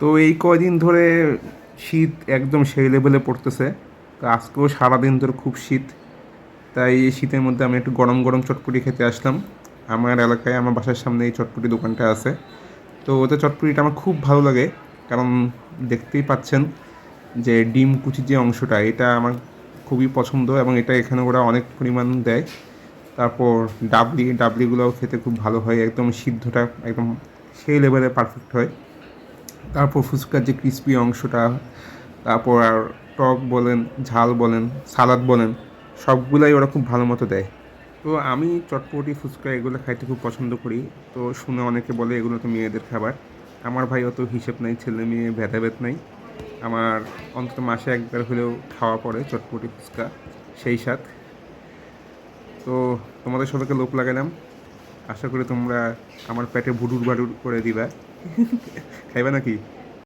তো এই কয়দিন ধরে শীত একদম সেই লেভেলে পড়তেছে। তো আজকেও সারাদিন ধরে খুব শীত। তাই এই শীতের মধ্যে আমি একটু গরম গরম চটপটি খেতে আসলাম। আমার এলাকায়, আমার বাসার সামনে এই চটপটি দোকানটা আছে। তো ওতে চটপটিটা আমার খুব ভালো লাগে। কারণ দেখতেই পাচ্ছেন যে ডিম কুচি যে অংশটা, এটা আমার খুবই পছন্দ এবং এটা এখানে ওরা অনেক পরিমাণ দেয়। তারপর ডাবলি, ডাবলিগুলোও খেতে খুব ভালো হয়। একদম সিদ্ধটা একদম সেই লেভেলে পারফেক্ট হয়। তারপর ফুচকার যে ক্রিস্পি অংশটা, তারপর আর টক বলেন, ঝাল বলেন, সালাদ বলেন, সবগুলাই ওরা খুব ভালো মতো দেয়। তো আমি চটপটি ফুচকা এগুলো খাইতে খুব পছন্দ করি। তো শুনে অনেকে বলে এগুলো তো মেয়েদের খাবার। আমার ভাই অত হিসেব নাই, ছেলে মেয়ে ভেদাভেদ নাই। আমার অন্তত মাসে একবার হলেও খাওয়া পড়ে চটপটি ফুচকা, সেই সাথ তো তোমাদের সবাইকে লোক লাগালাম। আশা করি তোমরা আমার পেটে ভুডুর বাডুর করে দিবা। খাইবা নাকি